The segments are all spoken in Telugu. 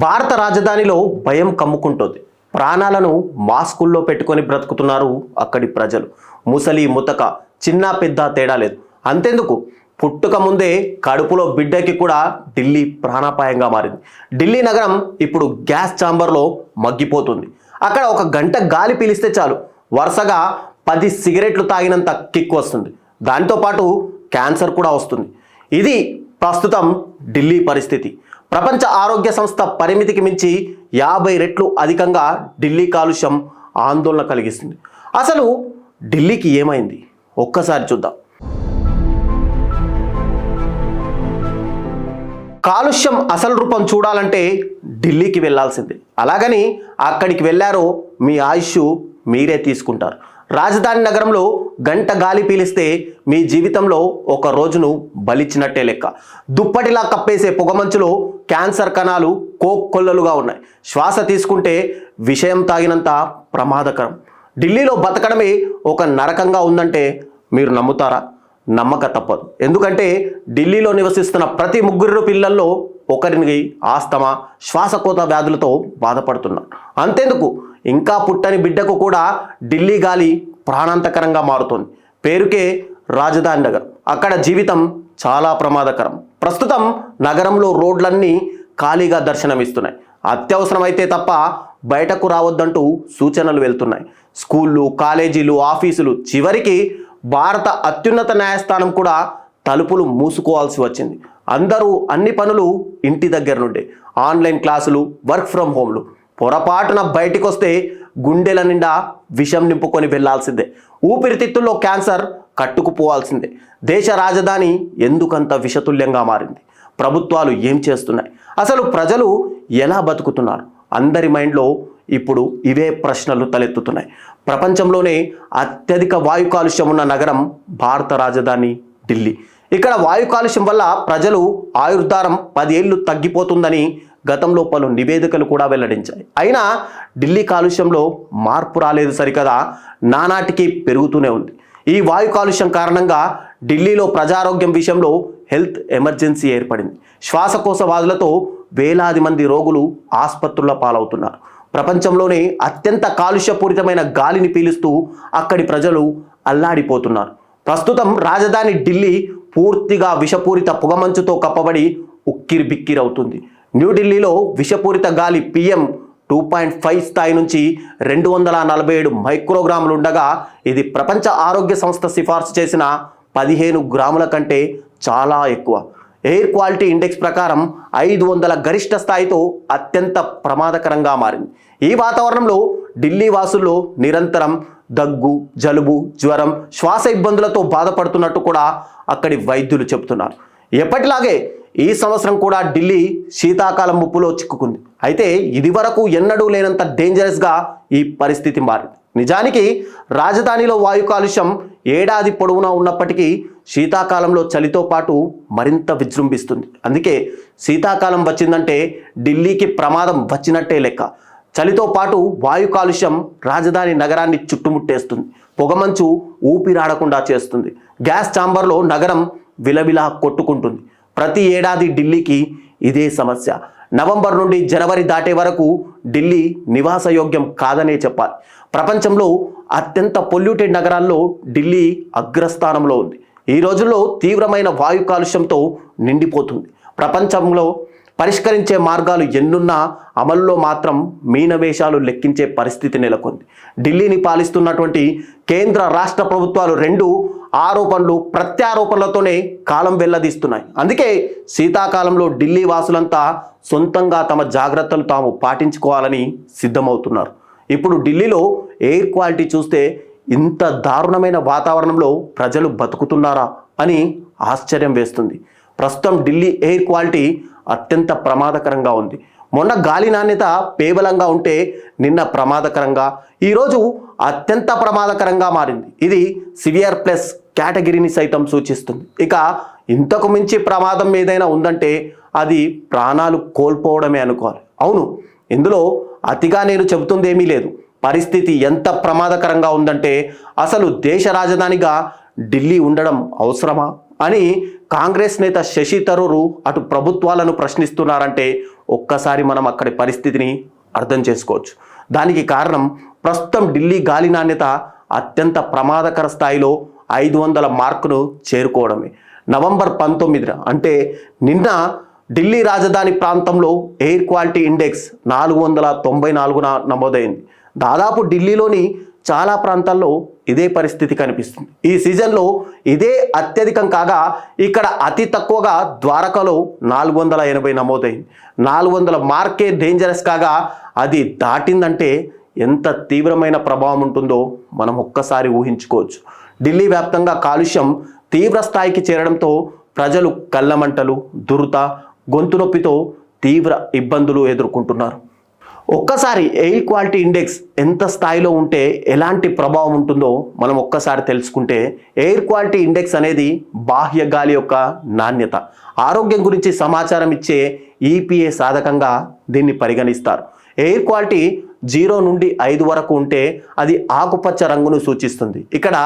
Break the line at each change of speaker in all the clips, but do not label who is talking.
భారత రాజధానిలో భయం కమ్ముకుంటోంది. ప్రాణాలను మాస్కుల్లో పెట్టుకొని బ్రతుకుతున్నారు అక్కడి ప్రజలు. ముసలి ముతక చిన్న పెద్ద తేడా లేదు. అంతెందుకు? పుట్టుక ముందే కడుపులో బిడ్డకి కూడా ఢిల్లీ ప్రాణాపాయంగా మారింది. ఢిల్లీ నగరం ఇప్పుడు గ్యాస్ ఛాంబర్లో మగ్గిపోతుంది. అక్కడ ఒక గంట గాలి పీలిస్తే చాలు. వరుసగా పది సిగరెట్లు తాగినంత కిక్ వస్తుంది. దాంతోపాటు క్యాన్సర్ కూడా వస్తుంది. ఇది ప్రస్తుతం ఢిల్లీ పరిస్థితి. ప్రపంచ ఆరోగ్య సంస్థ పరిమితికి మించి యాభై రెట్లు అధికంగా ఢిల్లీ కాలుష్యం ఆందోళన కలిగిస్తుంది. అసలు ఢిల్లీకి ఏమైంది? ఒక్కసారి చూద్దాం. కాలుష్యం అసలు రూపం చూడాలంటే ఢిల్లీకి వెళ్ళాల్సిందే. అలాగని అక్కడికి వెళ్ళారో మీ ఆయుష్ మీరే తీసుకుంటారు. రాజధాని నగరంలో గంట గాలి పీలిస్తే మీ జీవితంలో ఒక రోజును బలిచ్చినట్టే లెక్క. దుప్పటిలా కప్పేసే పొగమంచులో క్యాన్సర్ కణాలు కోక్కొల్లలుగా ఉన్నాయి. శ్వాస తీసుకుంటే విషయం తాగినంత ప్రమాదకరం. ఢిల్లీలో బతకడమే ఒక నరకంగా ఉందంటే మీరు నమ్ముతారా? నమ్మక తప్పదు. ఎందుకంటే ఢిల్లీలో నివసిస్తున్న ప్రతి ముగ్గురు పిల్లల్లో ఒకరికి ఆస్తమా శ్వాసకోత వ్యాధులతో బాధపడుతున్నారు. అంతేందుకు? ఇంకా పుట్టని బిడ్డకు కూడా ఢిల్లీ గాలి ప్రాణాంతకరంగా మారుతోంది. పేరుకే రాజధాని నగరం. అక్కడ జీవితం చాలా ప్రమాదకరం. ప్రస్తుతం నగరంలో రోడ్లన్నీ ఖాళీగా దర్శనమిస్తున్నాయి. అత్యవసరమైతే తప్ప బయటకు రావద్దంటూ సూచనలు వెళ్తున్నాయి. స్కూళ్ళు కాలేజీలు ఆఫీసులు చివరికి భారత అత్యున్నత న్యాయస్థానం కూడా తలుపులు మూసుకోవాల్సి వచ్చింది. అందరూ అన్ని పనులు ఇంటి దగ్గర నుండే. ఆన్లైన్ క్లాసులు వర్క్ ఫ్రమ్ హోమ్లు. పొరపాటున బయటికి వస్తే గుండెల నిండా విషం నింపుకొని వెళ్ళాల్సిందే. ఊపిరితిత్తుల్లో క్యాన్సర్ కట్టుకుపోవాల్సిందే. దేశ రాజధాని ఎందుకంత విషతుల్యంగా మారింది? ప్రభుత్వాలు ఏం చేస్తున్నాయి? అసలు ప్రజలు ఎలా బతుకుతున్నారు? అందరి మైండ్లో ఇప్పుడు ఇవే ప్రశ్నలు తలెత్తుతున్నాయి. ప్రపంచంలోనే అత్యధిక వాయు కాలుష్యం ఉన్న నగరం భారత రాజధాని ఢిల్లీ. ఇక్కడ వాయు కాలుష్యం వల్ల ప్రజలు ఆయుర్దారం పదేళ్ళు తగ్గిపోతుందని గతంలో పలు నివేదికలు కూడా వెల్లడించాయి. అయినా ఢిల్లీ కాలుష్యంలో మార్పు రాలేదు సరికదా నానాటికి పెరుగుతూనే ఉంది. ఈ వాయు కాలుష్యం కారణంగా ఢిల్లీలో ప్రజారోగ్యం విషయంలో హెల్త్ ఎమర్జెన్సీ ఏర్పడింది. శ్వాసకోశ బాధలతో వేలాది మంది రోగులు ఆసుపత్రుల పాలవుతున్నారు. ప్రపంచంలోనే అత్యంత కాలుష్యపూరితమైన గాలిని పీలుస్తూ అక్కడి ప్రజలు అల్లాడిపోతున్నారు. ప్రస్తుతం రాజధాని ఢిల్లీ పూర్తిగా విషపూరిత పొగమంచుతో కప్పబడి ఉక్కిరి బిక్కిరవుతుంది న్యూఢిల్లీలో విషపూరిత గాలి పిఎం టూ పాయింట్ ఫైవ్ స్థాయి నుంచి రెండు వందల నలభై ఏడు మైక్రోగ్రాములు ఉండగా ఇది ప్రపంచ ఆరోగ్య సంస్థ సిఫార్సు చేసిన పదిహేను గ్రాముల కంటే చాలా ఎక్కువ. ఎయిర్ క్వాలిటీ ఇండెక్స్ ప్రకారం ఐదు వందల గరిష్ట స్థాయితో అత్యంత ప్రమాదకరంగా మారింది. ఈ వాతావరణంలో ఢిల్లీ వాసుల్లో నిరంతరం దగ్గు జలుబు జ్వరం శ్వాస ఇబ్బందులతో బాధపడుతున్నట్టు కూడా అక్కడి వైద్యులు చెబుతున్నారు. ఎప్పటిలాగే ఈ సంవత్సరం కూడా ఢిల్లీ శీతాకాలం ముప్పులో చిక్కుకుంది. అయితే ఇది వరకు ఎన్నడూ లేనంత డేంజరస్గా ఈ పరిస్థితి మారింది. నిజానికి రాజధానిలో వాయు కాలుష్యం ఏడాది పొడవునా ఉన్నప్పటికీ శీతాకాలంలో చలితో పాటు మరింత విజృంభిస్తుంది. అందుకే శీతాకాలం వచ్చిందంటే ఢిల్లీకి ప్రమాదం వచ్చినట్టే లెక్క. చలితో పాటు వాయు కాలుష్యం రాజధాని నగరాన్ని చుట్టుముట్టేస్తుంది. పొగమంచు ఊపిరాడకుండా చేస్తుంది. గ్యాస్ ఛాంబర్లో నగరం విలవిలా కొట్టుకుంటుంది. ప్రతి ఏడాది ఢిల్లీకి ఇదే సమస్య. నవంబర్ నుండి జనవరి దాటే వరకు ఢిల్లీ నివాసయోగ్యం కాదనే చెప్పాలి. ప్రపంచంలో అత్యంత పొల్యూటెడ్ నగరాల్లో ఢిల్లీ అగ్రస్థానంలో ఉంది. ఈ రోజుల్లో తీవ్రమైన వాయు కాలుష్యంతో నిండిపోతుంది. ప్రపంచంలో పరిష్కరించే మార్గాలు ఎన్నున్నా అమల్లో మాత్రం మీనవేషాలు లెక్కించే పరిస్థితి నెలకొంది. ఢిల్లీని పాలిస్తున్నటువంటి కేంద్ర రాష్ట్ర ప్రభుత్వాలు రెండు ఆరోపణలు ప్రత్యారోపణలతోనే కాలం వెల్లదీస్తున్నాయి. అందుకే శీతాకాలంలో ఢిల్లీ వాసులంతా సొంతంగా తమ జాగ్రత్తలు తాము పాటించుకోవాలని సిద్ధమవుతున్నారు. ఇప్పుడు ఢిల్లీలో ఎయిర్ క్వాలిటీ చూస్తే ఇంత దారుణమైన వాతావరణంలో ప్రజలు బతుకుతున్నారా అని ఆశ్చర్యం వేస్తుంది. ప్రస్తుతం ఢిల్లీ ఎయిర్ క్వాలిటీ అత్యంత ప్రమాదకరంగా ఉంది. మొన్న గాలి నాణ్యత పేబలంగా ఉంటే నిన్న ప్రమాదకరంగా ఈరోజు అత్యంత ప్రమాదకరంగా మారింది. ఇది సివియర్ ప్లస్ కేటగిరీని సైతం సూచిస్తుంది. ఇక ఇంతకు మించి ప్రమాదం ఏదైనా ఉందంటే అది ప్రాణాలు కోల్పోవడమే అనుకోవాలి. అవును ఇందులో అతిగా నేను చెబుతుంది ఏమీ లేదు. పరిస్థితి ఎంత ప్రమాదకరంగా ఉందంటే అసలు దేశ రాజధానిగా ఢిల్లీ ఉండడం అవసరమా అని కాంగ్రెస్ నేత శశి తరూరు అటు ప్రభుత్వాలను ప్రశ్నిస్తున్నారంటే ఒక్కసారి మనం అక్కడి పరిస్థితిని అర్థం చేసుకోవచ్చు. దానికి కారణం ప్రస్తుతం ఢిల్లీ గాలి నాణ్యత అత్యంత ప్రమాదకర స్థాయిలో ఐదు వందల మార్కును చేరుకోవడమే. నవంబర్ పంతొమ్మిదిన అంటే నిన్న ఢిల్లీ రాజధాని ప్రాంతంలో ఎయిర్ క్వాలిటీ ఇండెక్స్ నాలుగు వందల తొంభై నాలుగున నమోదైంది. దాదాపు ఢిల్లీలోని చాలా ప్రాంతాల్లో ఇదే పరిస్థితి కనిపిస్తుంది. ఈ సీజన్లో ఇదే అత్యధికం కాగా ఇక్కడ అతి తక్కువగా ద్వారకలో నాలుగు వందల ఎనభై నమోదైంది. నాలుగు వందల మార్కే డేంజరస్ కాగా అది దాటిందంటే ఎంత తీవ్రమైన ప్రభావం ఉంటుందో మనం ఒక్కసారి ఊహించుకోవచ్చు. ఢిల్లీ వ్యాప్తంగా కాలుష్యం తీవ్ర స్థాయికి చేరడంతో ప్రజలు కళ్ళమంటలు దురత గొంతు నొప్పితో తీవ్ర ఇబ్బందులు ఎదుర్కొంటున్నారు. ఒక్కసారి ఎయిర్ క్వాలిటీ ఇండెక్స్ ఎంత స్థాయిలో ఉంటే ఎలాంటి ప్రభావం ఉంటుందో మనం ఒక్కసారి తెలుసుకుంటే ఎయిర్ క్వాలిటీ ఇండెక్స్ అనేది బాహ్య గాలి యొక్క నాణ్యత. ఆరోగ్యం గురించి సమాచారం ఇచ్చే ఈపీఏ సాధకంగా దీన్ని పరిగణిస్తారు. ఎయిర్ క్వాలిటీ జీరో నుండి ఐదు వరకు ఉంటే అది ఆకుపచ్చ రంగును సూచిస్తుంది. ఇక్కడ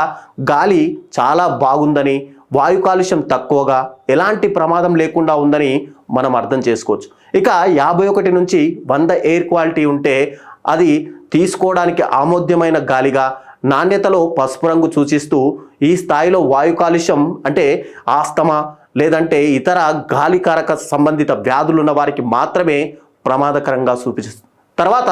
గాలి చాలా బాగుందని వాయు కాలుష్యం తక్కువగా ఎలాంటి ప్రమాదం లేకుండా ఉందని మనం అర్థం చేసుకోవచ్చు. ఇక యాభై ఒకటి నుంచి వంద ఎయిర్ క్వాలిటీ ఉంటే అది తీసుకోవడానికి ఆమోద్యమైన గాలిగా నాణ్యతలో పసుపు రంగు సూచిస్తూ ఈ స్థాయిలో వాయు కాలుష్యం అంటే ఆస్తమా లేదంటే ఇతర గాలికారక సంబంధిత వ్యాధులు ఉన్న వారికి మాత్రమే ప్రమాదకరంగా చూపిస్తుంది తర్వాత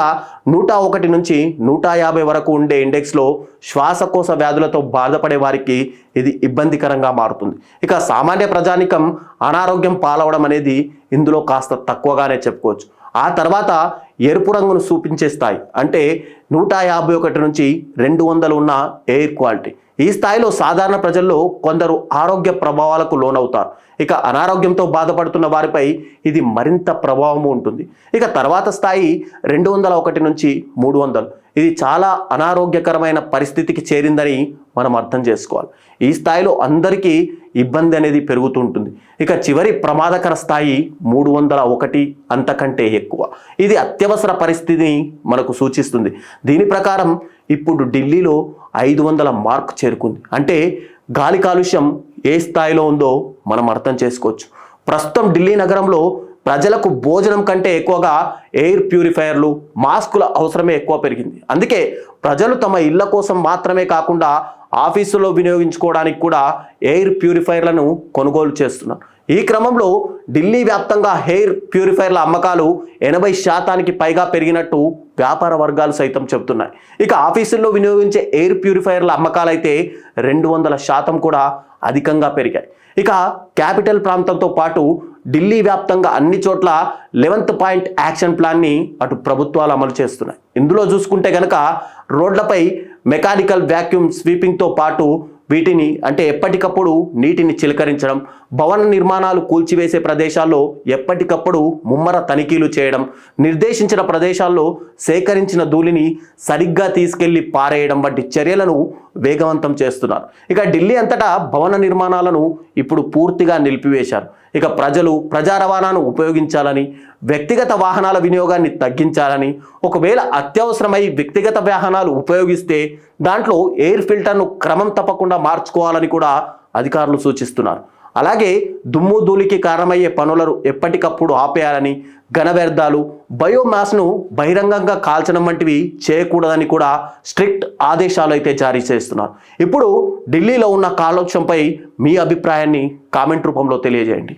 నూట ఒకటి నుంచి నూట యాభై వరకు ఉండే ఇండెక్స్లో శ్వాసకోశ వ్యాధులతో బాధపడే వారికి ఇది ఇబ్బందికరంగా మారుతుంది. ఇక సామాన్య ప్రజానికం అనారోగ్యం పాలవడం అనేది ఇందులో కాస్త తక్కువగానే చెప్పుకోవచ్చు. ఆ తర్వాత ఎరుపు రంగును చూపించే స్థాయి. అంటే నూట యాభై ఒకటి నుంచి రెండు వందలు ఉన్న ఎయిర్ క్వాలిటీ. ఈ స్థాయిలో సాధారణ ప్రజల్లో కొందరు ఆరోగ్య ప్రభావాలకు లోనవుతారు. ఇక అనారోగ్యంతో బాధపడుతున్న వారిపై ఇది మరింత ప్రభావం ఉంటుంది. ఇక తర్వాత స్థాయి రెండు వందల ఒకటి నుంచి మూడు వందలు. ఇది చాలా అనారోగ్యకరమైన పరిస్థితికి చేరిందని మనం అర్థం చేసుకోవాలి. ఈ స్థాయిలో అందరికీ ఇబ్బంది అనేది పెరుగుతుంటుంది. ఇక చివరి ప్రమాదకర స్థాయి మూడు వందల ఒకటి అంతకంటే ఎక్కువ. ఇది అత్యవసర పరిస్థితిని మనకు సూచిస్తుంది. దీని ప్రకారం ఇప్పుడు ఢిల్లీలో ఐదు వందల మార్క్ చేరుకుంది. అంటే గాలి కాలుష్యం ఏ స్థాయిలో ఉందో మనం అర్థం చేసుకోవచ్చు. ప్రస్తుతం ఢిల్లీ నగరంలో ప్రజలకు భోజనం కంటే ఎక్కువగా ఎయిర్ ప్యూరిఫైయర్లు మాస్కుల అవసరమే ఎక్కువ పెరిగింది. అందుకే ప్రజలు తమ ఇళ్ళ కోసం మాత్రమే కాకుండా ఆఫీసులో వినియోగించుకోవడానికి కూడా ఎయిర్ ప్యూరిఫైయర్లను కొనుగోలు చేస్తున్నారు. ఈ క్రమంలో ఢిల్లీ వ్యాప్తంగా హెయిర్ ప్యూరిఫైయర్ల అమ్మకాలు ఎనభై శాతానికి పైగా పెరిగినట్టు వ్యాపార వర్గాలు సైతం చెబుతున్నాయి. ఇక ఆఫీసుల్లో వినియోగించే ఎయిర్ ప్యూరిఫైయర్ల అమ్మకాలైతే రెండు వందల శాతం కూడా అధికంగా పెరిగాయి. ఇక క్యాపిటల్ ప్రాంతంతో పాటు ఢిల్లీ వ్యాప్తంగా అన్ని చోట్ల లెవెంత్ పాయింట్ యాక్షన్ ప్లాన్ని అటు ప్రభుత్వాలు అమలు చేస్తున్నాయి. ఇందులో చూసుకుంటే కనుక రోడ్లపై మెకానికల్ వ్యాక్యూమ్ స్వీపింగ్తో పాటు వీటిని అంటే ఎప్పటికప్పుడు నీటిని చిలకరించడం భవన నిర్మాణాలు కూల్చివేసే ప్రదేశాల్లో ఎప్పటికప్పుడు ముమ్మర తనిఖీలు చేయడం నిర్దేశించిన ప్రదేశాల్లో సేకరించిన ధూళిని సరిగ్గా తీసుకెళ్ళి పారేయడం వంటి చర్యలను వేగవంతం చేస్తున్నారు. ఇక ఢిల్లీ అంతటా భవన నిర్మాణాలను ఇప్పుడు పూర్తిగా నిలిపివేశారు. ఇక ప్రజలు ప్రజా రవాణాను ఉపయోగించాలని వ్యక్తిగత వాహనాల వినియోగాన్ని తగ్గించాలని ఒకవేళ అత్యవసరమై వ్యక్తిగత వాహనాలు ఉపయోగిస్తే దాంట్లో ఎయిర్ ఫిల్టర్ను క్రమం తప్పకుండా మార్చుకోవాలని కూడా అధికారులు సూచిస్తున్నారు. అలాగే దుమ్ము ధూళికి కారణమయ్యే పనులను ఎప్పటికప్పుడు ఆపేయాలని ఘన వ్యర్థాలు బయోమాస్ను బహిరంగంగా కాల్చడం వంటివి చేయకూడదని కూడా స్ట్రిక్ట్ ఆదేశాలు అయితే జారీ చేస్తున్నారు. ఇప్పుడు ఢిల్లీలో ఉన్న కాలుష్యంపై మీ అభిప్రాయాన్ని కామెంట్ రూపంలో తెలియజేయండి.